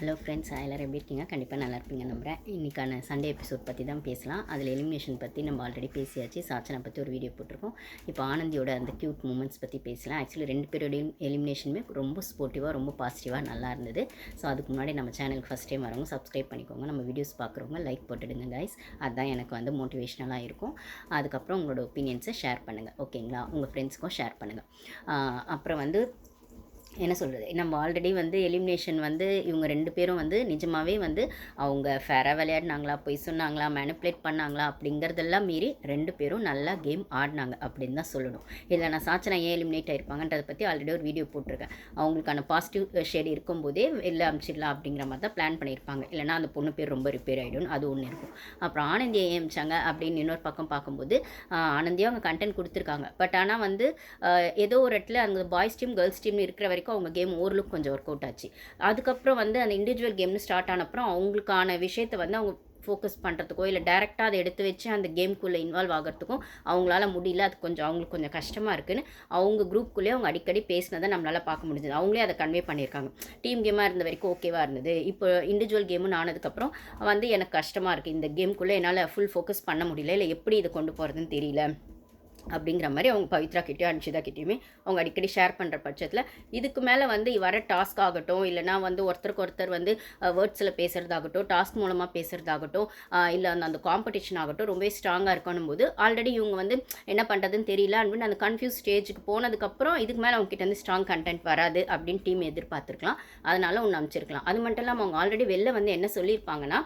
Hello friends எல்லோரும் எப்படி இருக்கீங்க? கண்டிப்பாக நல்லா இருப்பீங்க நம்புகிறேன் இன்றைக்கான சண்டே எபிசோட் பற்றி தான் பேசலாம். அதில் எலிமினேஷன் பற்றி நம்ம ஆல்ரெடி பேசியாச்சு. சாச்சனை பற்றி ஒரு வீடியோ போட்டிருக்கோம். இப்போ ஆனந்தியோட அந்த க்யூட் மூமெண்ட்ஸ் பற்றி பேசலாம். ஆக்சுவலி ரெண்டு பேரோடையும் எலிமினேஷனுமே ரொம்ப ஸ்போர்ட்டிவாக ரொம்ப பாசிட்டிவாக நல்லா இருந்தது. ஸோ அதுக்கு முன்னாடி நம்ம சேனலுக்கு ஃபஸ்ட் டைம் வரவங்க சப்ஸ்கிரைப் பண்ணிக்கோங்க. நம்ம வீடியோஸ் பார்க்குறவங்க லைக் போட்டுடுங்க கைஸ் அதுதான் எனக்கு வந்து மோட்டிவேஷ்னலாக இருக்கும். அதுக்கப்புறம் உங்களோட ஒப்பீனியன்ஸை ஷேர் பண்ணுங்கள் ஓகேங்களா உங்கள் ஃப்ரெண்ட்ஸ்க்கும் ஷேர் பண்ணுங்கள் அப்புறம் வந்து என்ன சொல்கிறது நம்ம ஆல்ரெடி வந்து எலிமினேஷன் வந்து இவங்க ரெண்டு பேரும் வந்து நிஜமாகவே வந்து அவங்க ஃபேராக விளையாடினாங்களா? போய் சொன்னாங்களா? மேனிப்புலேட் பண்ணாங்களா? அப்படிங்கிறதெல்லாம் மீறி ரெண்டு பேரும் நல்லா கேம் ஆடினாங்க அப்படின்னு தான் சொல்லணும். இதில் நான் சாச்சனா ஏன் எலிமினேட் ஆயிருப்பாங்கன்றதை பற்றி ஆல்ரெடி ஒரு வீடியோ போட்டிருக்கேன். அவங்களுக்கான பாசிட்டிவ் ஷேட் இருக்கும்போதே வெளில அமிச்சிடலாம் அப்படிங்கிற மாதிரி தான் பிளான் பண்ணியிருப்பாங்க. இல்லைனா அந்த பொண்ணு பேர் ரொம்ப ரிப்பேர் ஆகிடும் அது ஒன்று இருக்கும். அப்புறம் ஆனந்தியை ஏன் அமிச்சாங்க அப்படின்னு இன்னொரு பக்கம் பார்க்கும்போது ஆனந்தியாக அவங்க கண்டென்ட் கொடுத்துருக்காங்க. பட் ஆனால் வந்து ஏதோ ஒரு இடத்துல அந்த பாய்ஸ் டீம் கேர்ள்ஸ் டீம் இருக்கிற வரைக்கும் வரைக்கும் அவங்க கேம் ஓரளவுக்கு கொஞ்சம் ஒர்க் அவுட் ஆச்சு. அதுக்கப்புறம் வந்து அந்த இண்டிவிஜுவல் கேம்னு ஸ்டார்ட் ஆனப்புறம் அவங்களுக்கான விஷயத்தை வந்து அவங்க ஃபோக்கஸ் பண்ணுறதுக்கோ இல்லை டேரெக்டாக அதை எடுத்து வச்சு அந்த கேம்குள்ளே இன்வால்வ் ஆகிறதுக்கும் அவங்களால முடியல. அது கொஞ்சம் அவங்களுக்கு கொஞ்சம் கஷ்டமாக இருக்குன்னு அவங்க குரூப்புக்குள்ளேயே அவங்க அடிக்கடி பேசினதை நம்மளால் பார்க்க முடிஞ்சது. அவங்களே அதை கன்வே பண்ணியிருக்காங்க. டீம் கேமாக இருந்த வரைக்கும் ஓகேவாக இருந்தது. இப்போ இண்டிவிஜுவல் கேமுன்னு ஆனதுக்கப்புறம் வந்து எனக்கு கஷ்டமாக இருக்குது இந்த கேம்குள்ளே என்னால் ஃபுல் ஃபோக்கஸ் பண்ண முடியல. இல்லை எப்படி இதை கொண்டு போகிறதுன்னு தெரியல. அப்படிங்கிற மாதிரி அவங்க பவித்ரா கிட்டேயும் அனுஷிதா கிட்டேயுமே அவங்க அடிக்கடி ஷேர் பண்ணுற பட்சத்தில் இதுக்கு மேலே வந்து வர டாஸ்க் ஆகட்டும் இல்லைனா வந்து ஒருத்தருக்கு ஒருத்தர் வந்து வேர்ட்ஸில் பேசுகிறதாகட்டும் டாஸ்க் மூலமாக பேசுகிறதாகட்டும் இல்லை அந்த அந்த காம்படிஷன் ஆகட்டும் ரொம்பவே ஸ்ட்ராங்காக இருக்கணும் போது ஆல்ரெடி இவங்க வந்து என்ன பண்ணுறதுன்னு தெரியல அப்படின்னு அந்த கன்ஃபியூஸ் ஸ்டேஜுக்கு போனதுக்கப்புறம் இதுக்கு மேலே அவங்க வந்து ஸ்ட்ராங் கண்டென்ட் வராது அப்படின்னு டீம் எதிர்பார்த்துருக்கலாம். அதனால் ஒன்று அமைச்சிருக்கலாம் அது மட்டும் இல்லாமல் அவங்க ஆல்ரெடி வெளில வந்து என்ன சொல்லியிருப்பாங்கன்னா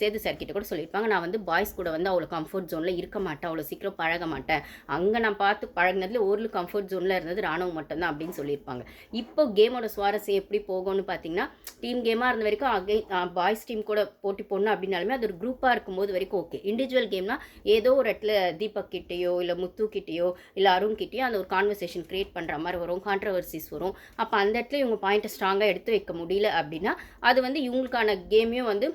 சேது சார் கிட்ட கூட சொல்லியிருப்பாங்க நான் வந்து பாய்ஸ் கூட வந்து அவ்வளோ கம்ஃபர்ட் ஜோனில் இருக்க மாட்டேன் அவ்வளோ சீக்கிரம் பழக மாட்டேன். அங்கே நான் பார்த்து பழகினதுல ஒரு கம்ஃபர்ட் ஜோனில் இருந்தது ராணுவம் மட்டும்தான் அப்படின்னு சொல்லியிருப்பாங்க. இப்போ கேமோட சுவாரஸ்யம் எப்படி போகும்னு பார்த்தீங்கன்னா டீம் கேமாக இருந்த வரைக்கும் அகை பாய்ஸ் டீம் கூட போட்டி போடணும் அப்படின்னாலுமே அது ஒரு குரூப்பாக இருக்கும்போது வரைக்கும் ஓகே இண்டிவிஜுவல் கேம்னா ஏதோ ஒரு இடத்துல தீபக் கிட்டேயோ இல்லை முத்து கிட்டேயோ இல்லை அருண் கிட்டேயோ அந்த ஒரு கான்வர்சேஷன் க்ரியேட் பண்ணுற மாதிரி வரும் கான்ட்ரவர்சிஸ் வரும். அப்போ அந்த இடத்துல இவங்க பாயிண்ட்டை ஸ்ட்ராங்காக எடுத்து வைக்க முடியல அப்படின்னா அது வந்து இவங்களுக்கான கேமையும் வந்து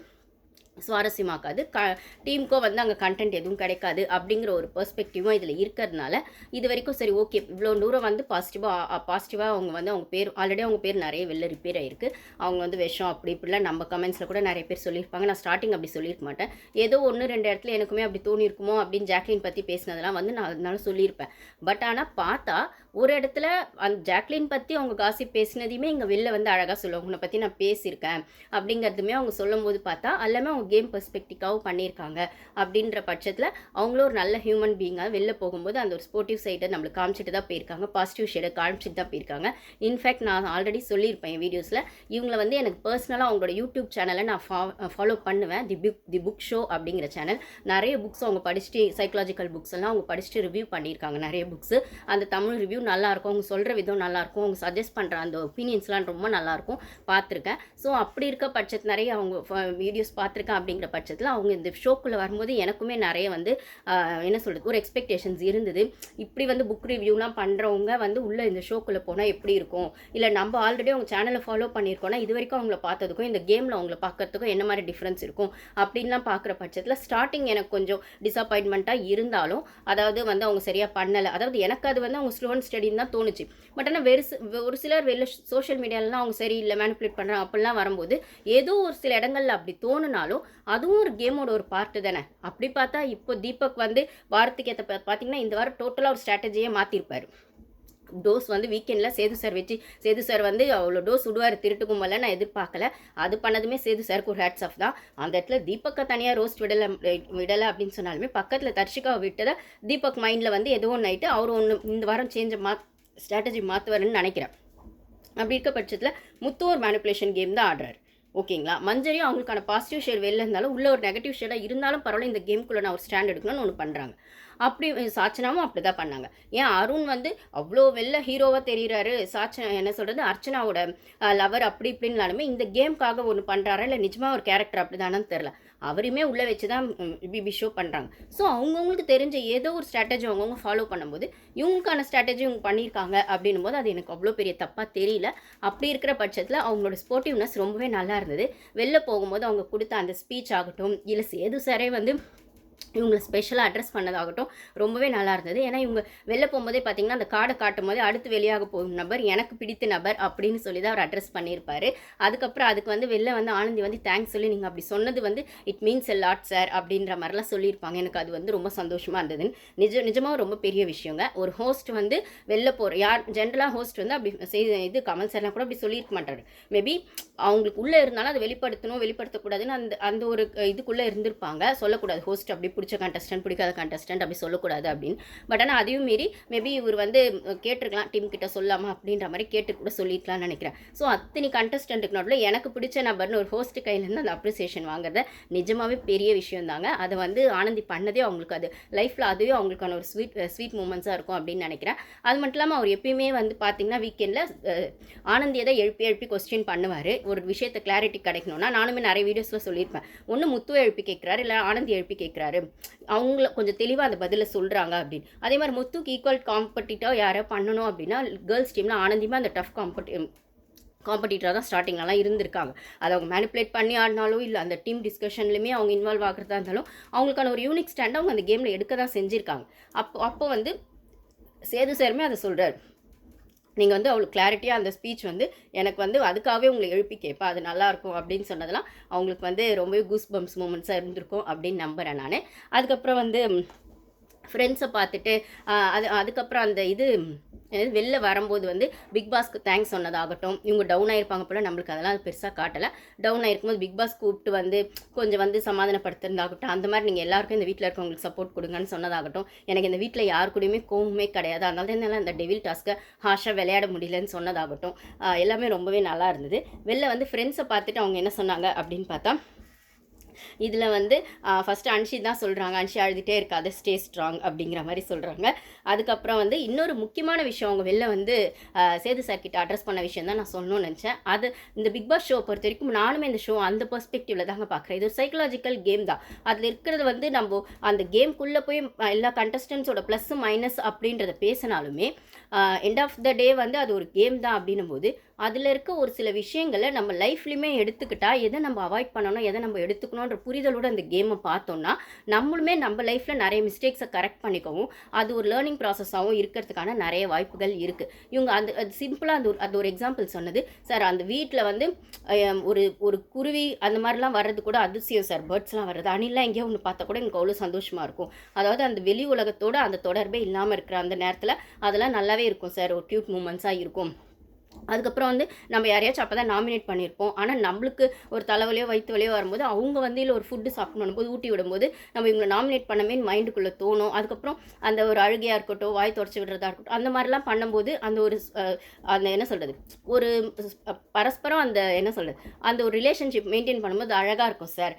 சுவாரஸ்யமாக்காது. க டீமுக்கோ வந்து அங்கே கண்டென்ட் எதுவும் கிடைக்காது அப்படிங்கிற ஒரு பெர்ஸ்பெக்டிவும் இதில் இருக்கிறதுனால இது வரைக்கும் சரி ஓகே இவ்வளோ தூரம் வந்து பாசிட்டிவாக பாசிட்டிவாக அவங்க வந்து அவங்க பேர் ஆல்ரெடி அவங்க பேர் நிறைய வெளில ரிப்பேர் ஆகிருக்கு அவங்க வந்து விஷம் அப்படி இப்படிலாம் நம்ம கமெண்ட்ஸில் கூட நிறைய பேர் சொல்லியிருப்பாங்க. நான் ஸ்டார்டிங் அப்படி சொல்லியிருக்க மாட்டேன். ஏதோ ஒன்று ரெண்டு இடத்துல எனக்குமே அப்படி தோணியிருக்குமோ அப்படின்னு ஜாக்லின் பற்றி பேசினதெல்லாம் வந்து நான் அதனால சொல்லியிருப்பேன். பட் ஆனால் பார்த்தா ஒரு இடத்துல அந்த ஜாக்லின் பற்றி அவங்க காசி பேசினதையுமே இங்கே வெளில வந்து அழகாக சொல்லுவாங்க. உன்னை பற்றி நான் பேசியிருக்கேன். அப்படிங்கிறதுமே அவங்க சொல்லும் போது பார்த்தா எல்லாமே அவங்க கேம் பெர்ஸ்பெக்டிக்காகவும் பண்ணியிருக்காங்க அப்படின்ற பட்சத்தில் அவங்களும் ஒரு நல்ல ஹியூமன் பீங்காக வெளில போகும்போது அந்த ஒரு ஸ்போர்ட்டிவ் சைடை நம்மளுக்கு காமிச்சிட்டு தான் போயிருக்காங்க. பாசிட்டிவ் ஷேடை காமிச்சிட்டு தான் போயிருக்காங்க. இன்ஃபேக்ட் நான் ஆல்ரெடி சொல்லியிருப்பேன் என் வீடியோஸில் இவங்களை வந்து எனக்கு பர்சனலாக அவங்களோட யூடியூப் சேனலை நான் ஃபா ஃபாலோ பண்ணுவேன். The book the book show அப்படிங்கிற சேனல் நிறைய புக்ஸ் அவங்க படிச்சுட்டு சைக்கலாஜிக்கல் புக்ஸ் எல்லாம் அவங்க படிச்சுட்டு ரிவ்யூ பண்ணியிருக்காங்க. நிறைய புக்ஸ் அந்த தமிழ் ரிவ்யூ நல்லாயிருக்கும் அவங்க சொல்கிற விதம் நல்லாயிருக்கும் அவங்க சஜஸ்ட் பண்ணுற அந்த ஒப்பீனியன்ஸ்லாம் ரொம்ப நல்லாயிருக்கும் பார்த்துருக்கேன். ஸோ அப்படி இருக்க பட்சத்து நிறைய அவங்க வீடியோஸ் பார்த்துருக்கேன் அப்படிங்கிற பட்சத்தில் அவங்க இந்த ஷோக்குள்ளே வரும்போது எனக்குமே நிறைய வந்து என்ன சொல்கிறது ஒரு எக்ஸ்பெக்டேஷன்ஸ் இருந்தது. இப்படி வந்து புக் ரிவ்யூலாம் பண்ணுறவங்க வந்து உள்ளே இந்த ஷோக்குள்ளே போனால் எப்படி இருக்கும்? இல்லை நம்ம ஆல்ரெடி அவங்க சேனலை ஃபாலோ பண்ணியிருக்கோம்னா இது வரைக்கும் அவங்கள பார்த்ததுக்கும் இந்த கேமில் அவங்கள பார்க்கறதுக்கும் என்ன மாதிரி டிஃப்ரென்ஸ் இருக்கும்? அப்படின்லாம் பார்க்குற பட்சத்தில் ஸ்டார்டிங் எனக்கு கொஞ்சம் டிசப்பாயின்மெண்ட்டாக இருந்தாலும் அதாவது வந்து அவங்க சரியாக பண்ணலை. அதாவது எனக்கு அது வந்து அவங்க ஸ்லோ அண்ட் ஸ்டடின்னு தான் தோணுச்சு. பட் ஆனால் வெறு ஒரு சிலர் வெளில சோஷியல் மீடியாலலாம் அவங்க சரி இல்லை மேனிப்புலேட் பண்ணுறாங்க அப்படிலாம் வரும்போது ஏதோ ஒரு சில இடங்களில் அப்படி தோணுனாலும் அதுவும் ஒரு கேமோட ஒரு பார்ட்டு தானே. அப்படி பார்த்தா இப்போ தீபக் வந்து வாரத்துக்கு ஏற்ற பார்த்தீங்கன்னா இந்த வாரம் டோட்டலாக ஒரு ஸ்ட்ராட்டஜியே மாற்றிருப்பார் டோஸ் வந்து வீக்கெண்டில் சேது சார் வச்சு சேது சார் வந்து அவ்வளோ டோஸ் விடுவார் திருட்டு கும்பல நான் எதிர்பார்க்கல. அது பண்ணதுமே சேது சாருக்கு ஒரு ஹேட்ஸ் ஆஃப் தான். அந்த இடத்துல தீபக்கை தனியாக ரோஸ்ட் விடலை விடலை அப்படின்னு சொன்னாலுமே பக்கத்தில் தர்ஷிகாவை விட்டதை தீபக் மைண்டில் வந்து ஏதோ ஒன்று ஆகிட்டு அவர் ஒன்று இந்த வாரம் சேஞ்சை மா ஸ்ட்ராட்டஜி மாற்றுவாருன்னு நினைக்கிறேன். அப்படி இருக்க பட்சத்தில் முத்து ஒரு மேனிப்புலேஷன் கேம் தான் ஆடுறாரு. ஓகேங்களா? மஞ்சரியும் அவங்களுக்கான பாசிட்டிவ் ஷேர் வெளில இருந்தாலும் உள்ள ஒரு நெகட்டிவ் ஷேடாக இருந்தாலும் பரவாயில்ல இந்த கேம்குள்ளே நான் ஒரு ஸ்டாண்ட் எடுக்கணும்னு ஒன்று பண்ணுறாங்க அப்படி சாச்சனாவும் அப்படி தான் பண்ணாங்க. ஏன் அருண் வந்து அவ்வளோ வெளில ஹீரோவாக தெரிகிறாரு சாச்சனா என்ன சொல்கிறது அர்ச்சனாவோட லவர் அப்படி இப்படின்னாலுமே இந்த கேம்க்காக ஒன்று பண்ணுறாரா இல்லை நிஜமாக ஒரு கேரக்டர் அப்படி தானு தெரில அவரையுமே உள்ளே வச்சு தான் பிபி ஷோ பண்ணுறாங்க ஸோ அவங்கவுங்களுக்கு தெரிஞ்ச ஏதோ ஒரு ஸ்ட்ராட்டஜி அவங்கவுங்க ஃபாலோ பண்ணும்போது இவங்களுக்கான ஸ்ட்ராட்டஜி இவங்க பண்ணியிருக்காங்க அப்படின்னும் போது அது எனக்கு அவ்வளோ பெரிய தப்பாக தெரியல. அப்படி இருக்கிற பட்சத்தில் அவங்களோட ஸ்போர்ட்டிவ்னஸ் ரொம்பவே நல்லா இருந்தது. வெளில போகும்போது அவங்க கொடுத்த அந்த ஸ்பீச் ஆகட்டும் இல்லை சேது சாரே வந்து இவங்களை ஸ்பெஷலாக அட்ரஸ் பண்ணதாகட்டும் ரொம்பவே நல்லா இருந்தது. ஏன்னா இவங்க வெளில போகும்போதே பார்த்தீங்கன்னா அந்த கார்டை காட்டும் போதே அடுத்து வெளியாக போகும் நபர் எனக்கு பிடித்த நபர் அப்படின்னு சொல்லி தான் அவர் அட்ரஸ் பண்ணியிருப்பார். அதுக்கப்புறம் அதுக்கு வந்து வெளில வந்து ஆனந்தி வந்து தேங்க்ஸ் சொல்லி நீங்கள் அப்படி சொன்னது வந்து it means a lot sir அப்படின்ற மாதிரிலாம் சொல்லியிருப்பாங்க. எனக்கு அது வந்து ரொம்ப சந்தோஷமாக இருந்ததுன்னு. நிஜ நிஜமாக ரொம்ப பெரிய விஷயங்க. ஒரு ஹோஸ்ட் வந்து வெளில போகிற யார் ஜென்ரலாக ஹோஸ்ட் வந்து அப்படி செய் இது கமல் சார்லாம் கூட அப்படி சொல்லியிருக்க மாட்டார். மேபி அவங்களுக்கு உள்ளே இருந்தாலும் அதை வெளிப்படுத்தணும் வெளிப்படுத்தக்கூடாதுன்னு அந்த அந்த ஒரு இதுக்குள்ளே இருந்திருப்பாங்க. சொல்லக்கூடாது. ஹோஸ்ட் அப்படி அப்படி பிடிச்ச கண்டஸ்டன்ட் பிடிக்காத கண்டஸ்டன்ட் அப்படி சொல்லக்கூடாது அப்படின்னு. பட் ஆனால் அதையும் மீறி மேபி இவர் வந்து கேட்டிருக்கலாம் டீம் கிட்ட சொல்லாமா அப்படின்ற மாதிரி கேட்டு கூட சொல்லியிருக்கலாம்னு நினைக்கிறேன். ஸோ அத்தனை கண்டஸ்டன்ட்டுக்கு நடுவில் எனக்கு பிடிச்ச நபர்னு ஒரு ஹோஸ்ட் கையிலேருந்து அந்த அப்ரிசியேஷன் வாங்குறத நிஜமாவே பெரிய விஷயம் தாங்க அதை வந்து ஆனந்தி பண்ணதே அவங்களுக்கு அது. லைஃப்பில் அதுவே அவங்களுக்கான ஒரு ஸ்வீட் ஸ்வீட் மூமெண்ட்ஸாக இருக்கும் அப்படின்னு நினைக்கிறேன். அது மட்டும் இல்லாமல் அவர் எப்பயுமே வந்து பார்த்தீங்கன்னா வீக்கெண்டில் ஆனந்தியை தான் எழுப்பி எழுப்பி கொஸ்டின் பண்ணுவார். ஒரு விஷயத்தை கிளாரிட்டி கிடைக்கணும்னா நானுமே நிறைய வீடியோஸில் சொல்லியிருப்பேன். ஒன்று முத்துவை எழுப்பி கேட்குறாரு இல்லை ஆனந்தி எழுப்பி கேட்குறாரு. அவங்கள கொஞ்சம் தெளிவாக அந்த பதிலை சொல்கிறாங்க அப்படின்னு. அதே மாதிரி முத்துக்கு ஈக்குவல் காம்படிட்டாக யாரை பண்ணணும் அப்படின்னா கேர்ள்ஸ் டீமில் ஆனந்தியுமே அந்த டஃப் காம்படி காம்படிட்டராக தான் ஸ்டார்டிங்லலாம் இருந்திருக்காங்க. அதை அவங்க மேனிப்புலேட் பண்ணி ஆடினாலும் இல்லை அந்த டீம் டிஸ்கஷன்லையுமே அவங்க இன்வால்வ் ஆகிறதா இருந்தாலும் அவங்களுக்கான ஒரு யூனிக் ஸ்டாண்ட் அவங்க அந்த கேமில் எடுக்க தான் செஞ்சுருக்காங்க. அப்போ அப்போ வந்து சேது சேருமே அதை சொல்கிறார் நீங்கள் வந்து அவ்வளோ கிளாரிட்டியாக அந்த ஸ்பீச் வந்து எனக்கு வந்து அதுக்காகவே உங்களை எழுப்பி கேட்பேன். அது நல்லாயிருக்கும் அப்படின்னு சொன்னதெல்லாம் அவங்களுக்கு வந்து ரொம்பவே கூஸ் பம்ப்ஸ் மூமெண்ட்ஸாக இருந்திருக்கும் அப்படின்னு நம்புகிறேன் நான். அதுக்கப்புறம் வந்து ஃப்ரெண்ட்ஸை பார்த்துட்டு அது அதுக்கப்புறம் அந்த இது வெளில வரும்போது வந்து பிக் பாஸ்க்கு தேங்க்ஸ் சொன்னதாகட்டும் இவங்க டவுன் ஆகிருப்பாங்க போல் நம்மளுக்கு அதெல்லாம் பெருசாக காட்டலை. டவுன் ஆகிருக்கும்போது பிக் பாஸ் கூப்பிட்டு வந்து கொஞ்சம் வந்து சமாதானப்படுத்துறதாகட்டும் அந்த மாதிரி நீங்கள் எல்லாருக்கும் இந்த வீட்டில் இருக்கவங்களுக்கு சப்போர்ட் கொடுங்கன்னு சொன்னதாகட்டும். எனக்கு இந்த வீட்டில் யார் கூடயுமே கோவமே கிடையாது. அதனால தான் என்னால் அந்த டெவில் டாஸ்க்கை ஹாஷாக விளையாட முடியலன்னு சொன்னதாகட்டும். எல்லாமே ரொம்பவே நல்லா இருந்தது. வெளில வந்து ஃப்ரெண்ட்ஸை பார்த்துட்டு அவங்க என்ன சொன்னாங்க அப்படின்னு பார்த்தா இதில் வந்து ஃபஸ்ட்டு அன்ஷி தான் சொல்கிறாங்க அன்ஷி அழுதுகிட்டே இருக்காது. ஸ்டே ஸ்ட்ராங் அப்படிங்கிற மாதிரி சொல்கிறாங்க அதுக்கப்புறம் வந்து இன்னொரு முக்கியமான விஷயம் அவங்க வெளில வந்து சேது சார் கிட்ட அட்ரஸ் பண்ண விஷயம் தான் நான் சொல்லணும்னு நினச்சேன். அது இந்த பிக் பாஸ் ஷோ பொறுத்த வரைக்கும் நானுமே இந்த ஷோ அந்த பெர்ஸ்பெக்டிவில் தாங்க பார்க்குறேன் இது ஒரு சைக்கலாஜிக்கல் கேம் தான். அதில் இருக்கிறது வந்து நம்ம அந்த கேம்குள்ளே போய் எல்லா கண்டஸ்டன்ஸோட ப்ளஸ் மைனஸ் அப்படின்றத பேசினாலுமே எண்ட் ஆஃப் த டே வந்து அது ஒரு கேம் தான் அப்படின்னும் போது அதில் இருக்க ஒரு சில விஷயங்களை நம்ம லைஃப்லையுமே எடுத்துக்கிட்டால் எதை நம்ம அவாய்ட் பண்ணணும் எதை நம்ம எடுத்துக்கணுன்ற புரிதலோட அந்த கேமை பார்த்தோம்னா நம்மளுமே நம்ம லைஃப்பில் நிறைய மிஸ்டேக்ஸை கரெக்ட் பண்ணிக்கவும் அது ஒரு லேர்னிங் ப்ராசஸாகவும் இருக்கிறதுக்கான நிறைய வாய்ப்புகள் இருக்குது இவங்க அந்த அது சிம்பிளாக அந்த ஒரு அது ஒரு எக்ஸாம்பிள் சொன்னது. சார் அந்த வீட்டில் வந்து ஒரு ஒரு குருவி அந்த மாதிரிலாம் வர்றது கூட அதிசயம் சார். பேர்ட்ஸ்லாம் வர்றது. அணிலாம் எங்கேயோ ஒன்று பார்த்தா கூட எனக்கு அவ்வளோ சந்தோஷமாக இருக்கும். அதாவது அந்த வெளி உலகத்தோட அந்த தொடர்பே இல்லாமல் இருக்கிற அந்த நேரத்தில் அதெல்லாம் நல்லாவே இருக்கும் சார். ஒரு க்யூட் மூமெண்ட்ஸாக இருக்கும். அதுக்கப்புறம் வந்து நம்ம யாரையாச்சும் அப்போ தான் நாமினேட் பண்ணியிருப்போம். ஆனால் நம்மளுக்கு ஒரு தலைவலியோ வயிற்று வலியோ வரும்போது அவங்க வந்து இல்லை ஒரு ஃபுட்டு சாப்பிடணும் போது ஊட்டி விடும்போது நம்ம இவங்களை நாமினேட் பண்ணமே மைண்டுக்குள்ளே தோணும். அதுக்கப்புறம் அந்த ஒரு அழுகையாக இருக்கட்டும் வாய் தொடச்சி விடுறதா இருக்கட்டும் அந்த மாதிரிலாம் பண்ணும்போது அந்த ஒரு அந்த என்ன சொல்கிறது ஒரு பரஸ்பரம் அந்த என்ன சொல்கிறது அந்த ஒரு ரிலேஷன்ஷிப் மெயின்டைன் பண்ணும்போது அழகாக இருக்கும் சார்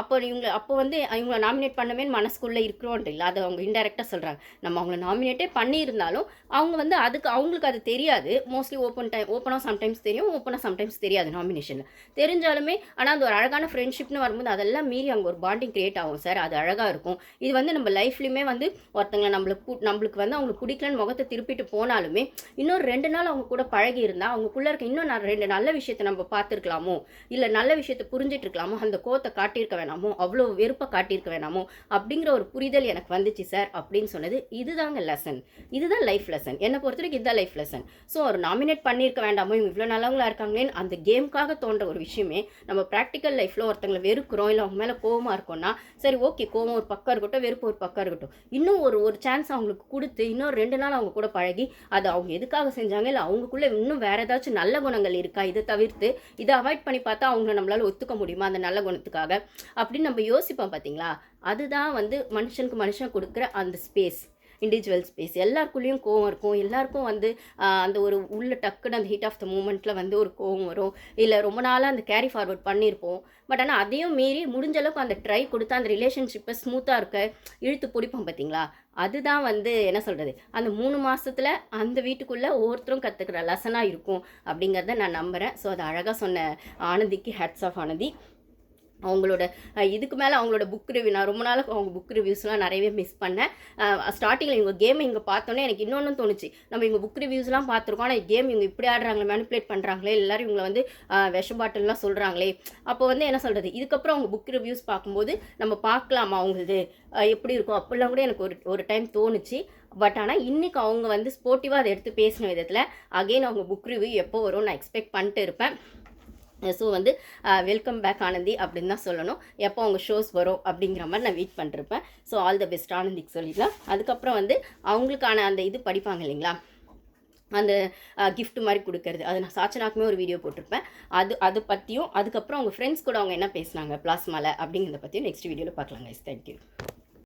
அப்போ இவங்க அப்போ வந்து இவங்களை நாமினேட் பண்ணமே மனசுக்குள்ளே இருக்கிறோன்ட்டு இல்லை. அதை அவங்க இன்டெரக்டாக சொல்கிறாங்க நம்ம அவங்கள நாமினேட்டே பண்ணியிருந்தாலும் அவங்க வந்து அதுக்கு அவங்களுக்கு அது தெரியாது. மோஸ்ட்லி ஓப்பன் டைம் ஓப்பனாக சம்டைம்ஸ் தெரியும் ஓப்பனாக சம்டைம்ஸ் தெரியாது நாமினேஷனில் தெரிஞ்சாலுமே ஆனால் அந்த ஒரு அழகான ஃப்ரெண்ட்ஷிப்னு வரும்போது அதெல்லாம் மீறி அங்கே ஒரு பாண்டிங் கிரியேட் ஆகும் சார். அது அழகாக இருக்கும். இது வந்து நம்ம லைஃப்லையுமே வந்து ஒருத்தங்களை நம்மளுக்கு நம்மளுக்கு வந்து அவங்களுக்கு பிடிக்கலன்னு முகத்தை திருப்பிட்டு போனாலுமே இன்னொரு ரெண்டு நாள் அவங்க கூட பழகி இருந்தால் அவங்களுக்குள்ளே இருக்க இன்னும் ரெண்டு நல்ல விஷயத்தை நம்ம பார்த்துருக்கலாமோ இல்லை நல்ல விஷயத்தை புரிஞ்சிட்டு இருக்கலாமோ அந்த கோத்தை காட்டியிருக்க வேணாமோ அவ்வளோ வெறுப்பை காட்டியிருக்க வேணாமோ அப்படிங்கிற ஒரு புரிதல் எனக்கு வந்துச்சு சார் அப்படின்னு சொன்னது இதுதாங்க லெசன் இதுதான் லைஃப் லெசன் என்னை பொறுத்த வரைக்கும் இதுதான் லைஃப் லெசன் ஸோ ஒரு நாமினேட் பண்ணி பண்ணியிருக்க வேண்டாமோ இவங்க இவ்வளோ நல்லவங்களா இருக்காங்களேன்னு அந்த கேம்க்காக தோன்ற ஒரு விஷயமே நம்ம ப்ராக்டிக்கல் லைஃப்பில் ஒருத்தங்களை வெறுக்கிறோம் இல்லை அவங்க மேலே கோவமாக இருக்கோம்னா சரி ஓகே கோவம் ஒரு பக்கம் இருக்கட்டும் வெறுப்பு ஒரு பக்கம் இருக்கட்டும். இன்னும் ஒரு ஒரு சான்ஸ் அவங்களுக்கு கொடுத்து இன்னும் ரெண்டு நாள் அவங்க கூட பழகி அது அவங்க எதுக்காக செஞ்சாங்க இல்லை அவங்களுக்குள்ளே இன்னும் வேறு ஏதாச்சும் நல்ல குணங்கள் இருக்கா? இதை தவிர்த்து இதை அவாய்ட் பண்ணி பார்த்தா அவங்க நம்மளால் ஒத்துக்க முடியுமா அந்த நல்ல குணத்துக்காக? அப்படின்னு நம்ம யோசிப்போம் பார்த்தீங்களா அதுதான் வந்து மனுஷனுக்கு மனுஷன் கொடுக்குற அந்த ஸ்பேஸ் இண்டிவிஜுவல் ஸ்பேஸ் எல்லாருக்குள்ளேயும் கோவம் இருக்கும். எல்லாருக்கும் வந்து அந்த ஒரு உள்ள டக்குன்னு அந்த ஹீட் ஆஃப் த மூமெண்ட்டில் வந்து ஒரு கோவம் வரும். இல்லை ரொம்ப நாளாக அந்த கேரி ஃபார்வர்ட் பண்ணியிருப்போம் பட் ஆனால் அதையும் மீறி முடிஞ்ச அளவுக்கு அந்த ட்ரை கொடுத்து அந்த ரிலேஷன்ஷிப்பை ஸ்மூத்தாக இருக்க இழுத்து பிடிப்போம் பார்த்தீங்களா அதுதான் வந்து என்ன சொல்கிறது அந்த மூணு மாதத்தில் அந்த வீட்டுக்குள்ளே ஒவ்வொருத்தரும் கற்றுக்கிற லெசனாக இருக்கும். அப்படிங்கிறத நான் நம்புகிறேன் ஸோ அது அழகாக சொன்ன ஆனந்திக்கு ஹேட்ஸ் ஆஃப் ஆனந்தி. அவங்களோட இதுக்கு மேலே அவங்களோட புக் ரிவ்யூ நான் ரொம்ப நாளுக்கு அவங்க புக் ரிவ்யூஸ்லாம் நிறையவே மிஸ் பண்ணேன். ஸ்டார்டிங்கில் இவங்க கேம் இங்கே பார்த்தோன்னே எனக்கு இன்னொன்று தோணுச்சு. நம்ம இவங்க புக் ரிவ்யூஸ்லாம் பார்த்துருக்கோம் ஆனால் கேம் இவங்க இப்படி ஆடுறாங்களே மேனிப்புலேட் பண்ணுறாங்களே எல்லாரும் இவங்களை வந்து விஷ பாட்டில்லாம் சொல்கிறாங்களே அப்போ வந்து என்ன சொல்கிறது இதுக்கப்புறம் அவங்க புக் ரிவ்யூஸ் பார்க்கும்போது நம்ம பார்க்கலாமா அவங்களது? எப்படி இருக்கும்? அப்படிலாம் கூட எனக்கு ஒரு ஒரு டைம் தோணுச்சு. பட் ஆனால் இன்றைக்கி அவங்க வந்து ஸ்போர்ட்டிவாக அதை எடுத்து பேசின விதத்தில் அகைன் அவங்க புக் ரிவ்யூ எப்போ வரும் நான் எக்ஸ்பெக்ட் பண்ணிட்டு இருப்பேன். ஸோ வந்து வெல்கம் பேக் ஆனந்தி அப்படின்னு தான் சொல்லணும். எப்போ அவங்க ஷோஸ் வரும் அப்படிங்கிற மாதிரி நான் வெயிட் பண்ணிருப்பேன். ஸோ ஆல் த பெஸ்ட் ஆனந்திக்கு சொல்லிடலாம். அதுக்கப்புறம் வந்து அவங்களுக்கான அந்த இது படிப்பாங்க இல்லைங்களா? அந்த கிஃப்ட் மாதிரி கொடுக்கறது. அது நான் சாச்சனாக்குமே ஒரு வீடியோ போட்டிருப்பேன். அது அது பற்றியும் அதுக்கப்புறம் அவங்க ஃப்ரெண்ட்ஸ் கூட அவங்க என்ன பேசுனாங்க? பிளாஸ்மாவில் அப்படிங்கிறத பற்றியும் நெக்ஸ்ட் வீடியோவில் பார்க்கலாம் கைஸ் தேங்க்யூ